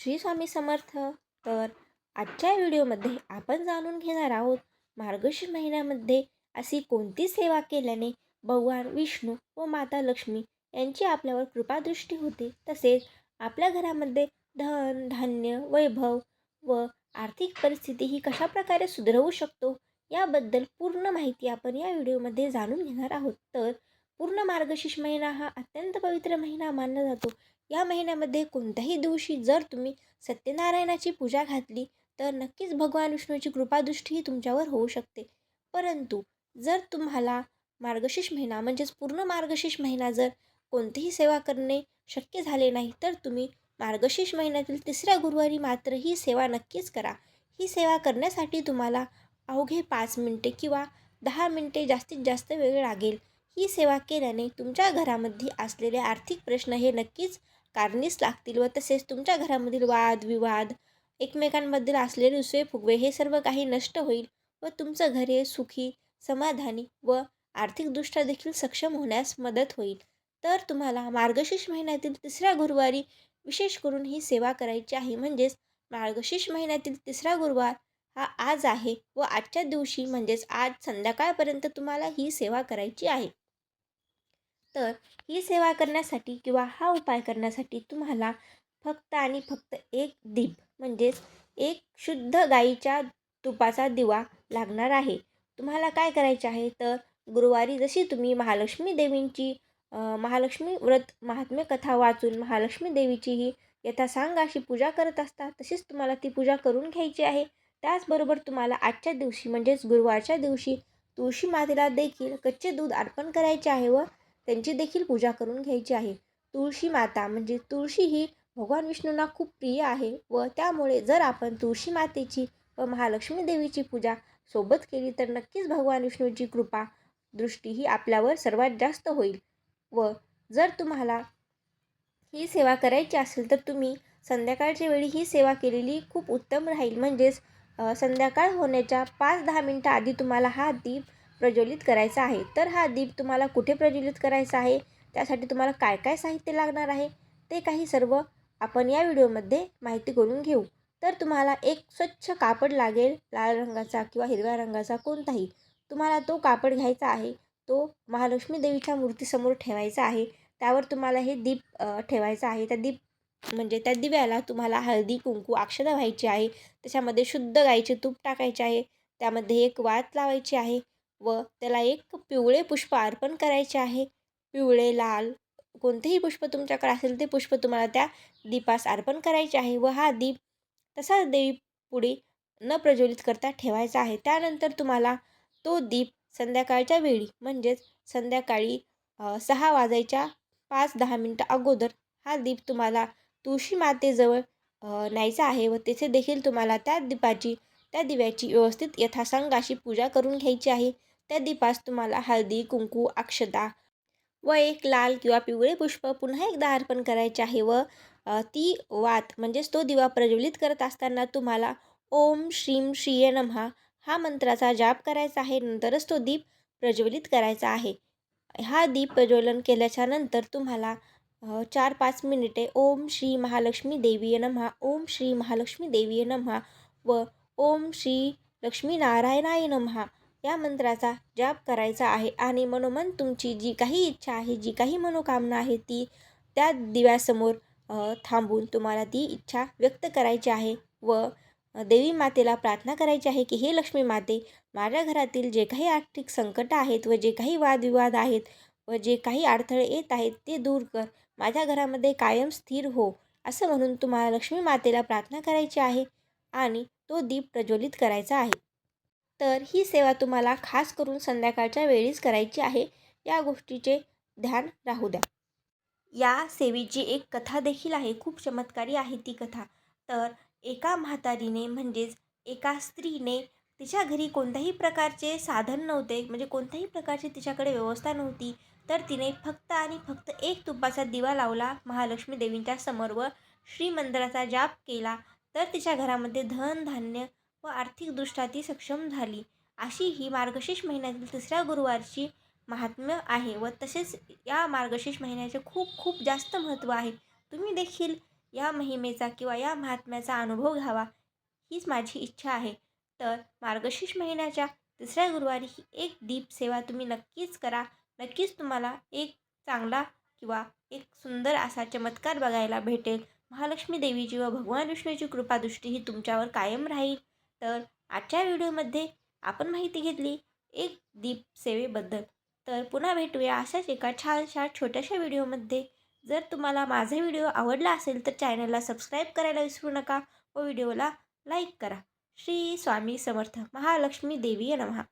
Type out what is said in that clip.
श्री स्वामी समर्थ. तर आजच्या व्हिडिओमध्ये आपण जाणून घेणार आहोत मार्गशीर महिन्यामध्ये अशी कोणती सेवा केल्याने भगवान विष्णू व माता लक्ष्मी यांची आपल्यावर कृपादृष्टी होते? तसेच आपल्या घरामध्ये धन धान्य वैभव व आर्थिक परिस्थिती ही कशाप्रकारे सुधरवू शकतो? याबद्दल पूर्ण माहिती आपण या व्हिडिओमध्ये जाणून घेणार आहोत. तर पूर्ण मार्गशीर्ष महिना हा अत्यंत पवित्र महिना मानला जातो. या महिन्यामध्ये कोणत्याही दिवशी जर तुम्ही सत्यनारायणाची पूजा घातली तर नक्कीच भगवान विष्णूची कृपादृष्टीही तुमच्यावर होऊ शकते. परंतु जर तुम्हाला मार्गशीर्ष महिना म्हणजेच पूर्ण मार्गशीर्ष महिना जर कोणतीही सेवा करणे शक्य झाले नाही तर तुम्ही मार्गशीर्ष महिन्यातील तिसऱ्या गुरुवारी मात्र ही सेवा नक्कीच करा. ही सेवा करण्यासाठी तुम्हाला अवघे पाच मिनटे किंवा दहा मिनटे जास्तीत जास्त वेळ लागेल. ही सेवा केल्याने तुमच्या घरामध्ये असलेले आर्थिक प्रश्न हे नक्कीच कारणीस लागतील व तसेच तुमच्या घरामधील वाद विवाद एकमेकांमधील असलेले दुसरे फुगवे हे सर्व काही नष्ट होईल व तुमचं घर हे सुखी समाधानी व आर्थिकदृष्ट्या देखील सक्षम होण्यास मदत होईल. तर तुम्हाला मार्गशीर्ष महिन्यातील तिसऱ्या गुरुवारी विशेष करून ही सेवा करायची आहे. म्हणजेच मार्गशीर्ष महिन्यातील तिसरा गुरुवार हा आज आहे व आजच्या दिवशी म्हणजेच आज संध्याकाळपर्यंत तुम्हाला ही सेवा करायची आहे. तर ही सेवा करण्यासाठी किंवा हा उपाय करण्यासाठी तुम्हाला फक्त आणि फक्त एक दीप म्हणजेच एक शुद्ध गाईच्या तुपाचा दिवा लागणार आहे. तुम्हाला काय करायचे आहे? तर गुरुवारी जशी तुम्ही महालक्ष्मी देवींची महालक्ष्मी व्रत महात्म्य कथा वाचून महालक्ष्मी देवीची ही यथासांग अशी पूजा करत असता तशीच तुम्हाला ती पूजा करून घ्यायची आहे. त्याचबरोबर तुम्हाला आजच्या दिवशी म्हणजेच गुरुवारच्या दिवशी तुळशी मातेला देखील कच्चे दूध अर्पण करायचे आहे व त्यांची देखील पूजा करून घ्यायची आहे. तुळशी माता म्हणजे तुळशी ही भगवान विष्णूंना खूप प्रिय आहे व त्यामुळे जर आपण तुळशी मातेची व महालक्ष्मी देवीची पूजा सोबत केली तर नक्कीच भगवान विष्णूची कृपा दृष्टी ही आपल्यावर सर्वात जास्त होईल. व जर तुम्हाला ही सेवा करायची असेल तर तुम्ही संध्याकाळच्या वेळी ही सेवा केलेली खूप उत्तम राहील. म्हणजेच संध्याकाळ होण्याच्या पाच दहा मिनटं आधी तुम्हाला हा दीप प्रज्वलित करायचा आहे. तर हा दीप तुम्हाला कुठे प्रज्वलित करायचा आहे? त्यासाठी तुम्हाला काय काय साहित्य लागणार आहे? ते काही सर्व आपण या व्हिडिओमध्ये माहिती करून घेऊ. तर तुम्हाला एक स्वच्छ कापड लागेल. लाल रंगाचा किंवा हिरव्या रंगाचा कोणताही. तुम्हाला तो कापड घ्यायचा आहे. तो महालक्ष्मी देवीच्या मूर्तीसमोर ठेवायचा आहे. त्यावर तुम्हाला हे दीप ठेवायचं आहे. त्या दीप म्हणजे त्या दिव्याला तुम्हाला हळदी कुंकू अक्षदा व्हायची आहे. त्याच्यामध्ये शुद्ध गाईचे तूप टाकायचे आहे. त्यामध्ये एक वात लावायची आहे. व त्याला एक पिवळे पुष्प अर्पण करायचे आहे. पिवळे लाल कोणतेही पुष्प तुमच्याकडे असेल ते पुष्प तुम्हाला त्या दीपास अर्पण करायचे आहे व हा दीप तसाच देवी पुढे न प्रज्वलित करता ठेवायचा आहे. त्यानंतर तुम्हाला तो दीप संध्याकाळच्या वेळी म्हणजेच संध्याकाळी सहा वाजायच्या पाच दहा मिनटं अगोदर हा दीप तुम्हाला तुळशी मातेजवळ न्यायचा आहे व तेथे देखील तुम्हाला त्या दीपाची त्या दिव्याची व्यवस्थित यथासांग अशी पूजा करून घ्यायची आहे. त्या दीपास तुम्हाला हळदी कुंकू अक्षता व एक लाल किंवा पिवळे पुष्प पुन्हा एकदा अर्पण करायचे आहे व ती वात म्हणजेच तो दिवा प्रज्वलित करत असताना तुम्हाला ओम श्रीम श्रीय नमहा हा मंत्राचा जाप करायचा आहे. नंतरच तो दीप प्रज्वलित करायचा आहे. हा दीप प्रज्वलन केल्याच्यानंतर तुम्हाला चार पाच मिनिटे ओम श्री महालक्ष्मी देवीय नमहा ओम श्री महालक्ष्मी देवीय नमहा व ओम श्री लक्ष्मी नारायणाय नमहा या मंत्राचा जाप करायचा आहे. आणि मनोमन तुमची जी काही इच्छा आहे जी काही मनोकामना आहे ती त्या दिव्यासमोर थांबून तुम्हाला ती इच्छा व्यक्त करायची आहे व देवी मातेला प्रार्थना करायची आहे की हे लक्ष्मी माते माझ्या घरातील जे काही आर्थिक संकट आहेत व जे काही वादविवाद आहेत व जे काही अडथळे येत आहेत ते दूर कर. माझ्या घरामध्ये कायम स्थिर हो. असं म्हणून तुम्हाला लक्ष्मी मातेला प्रार्थना करायची आहे आणि तो दीप प्रज्वलित करायचा आहे. तर ही सेवा तुम्हाला खास करून संध्याकाळच्या वेळीच करायची आहे. या गोष्टीचे ध्यान राहू द्या. या सेवेची एक कथा देखील आहे. खूप चमत्कारी आहे ती कथा. तर एका म्हातारीने म्हणजेच एका स्त्रीने तिच्या घरी कोणत्याही प्रकारचे साधन नव्हते. म्हणजे कोणत्याही प्रकारची तिच्याकडे व्यवस्था नव्हती. तर तिने फक्त आणि फक्त एक तुपाचा दिवा लावला. महालक्ष्मी देवींच्या समोर व श्रीमंदिराचा जाप केला. तर तिच्या घरामध्ये धन धान्य व आर्थिकदृष्ट्या ती सक्षम झाली. अशी ही मार्गशीर्ष महिन्यातील तिसऱ्या गुरुवारची महात्म्य आहे व तसेच या मार्गशीर्ष महिन्याचे खूप खूप जास्त महत्त्व आहे. तुम्ही देखील या महिमेचा किंवा या महात्म्याचा अनुभव घ्यावा हीच माझी इच्छा आहे. तर मार्गशीर्ष महिन्याच्या तिसऱ्या गुरुवारी ही एक दीप सेवा तुम्ही नक्कीच करा. नक्कीच तुम्हाला एक चांगला किंवा एक सुंदर असा चमत्कार बघायला भेटेल. महालक्ष्मी देवीची व भगवान विष्णूची कृपादृष्टी ही तुमच्यावर कायम राहील. तर आजच्या व्हिडिओमध्ये आपण माहिती घेतली एक दीप सेवेबद्दल. तर पुन्हा भेटूया अशाच एका छानशा छोट्याशा व्हिडिओमध्ये. जर तुम्हाला माझा व्हिडिओ आवडला असेल तर चॅनलला सबस्क्राईब करायला विसरू नका व व्हिडिओला लाईक करा. श्री स्वामी समर्थ. महालक्ष्मी देवी नमहा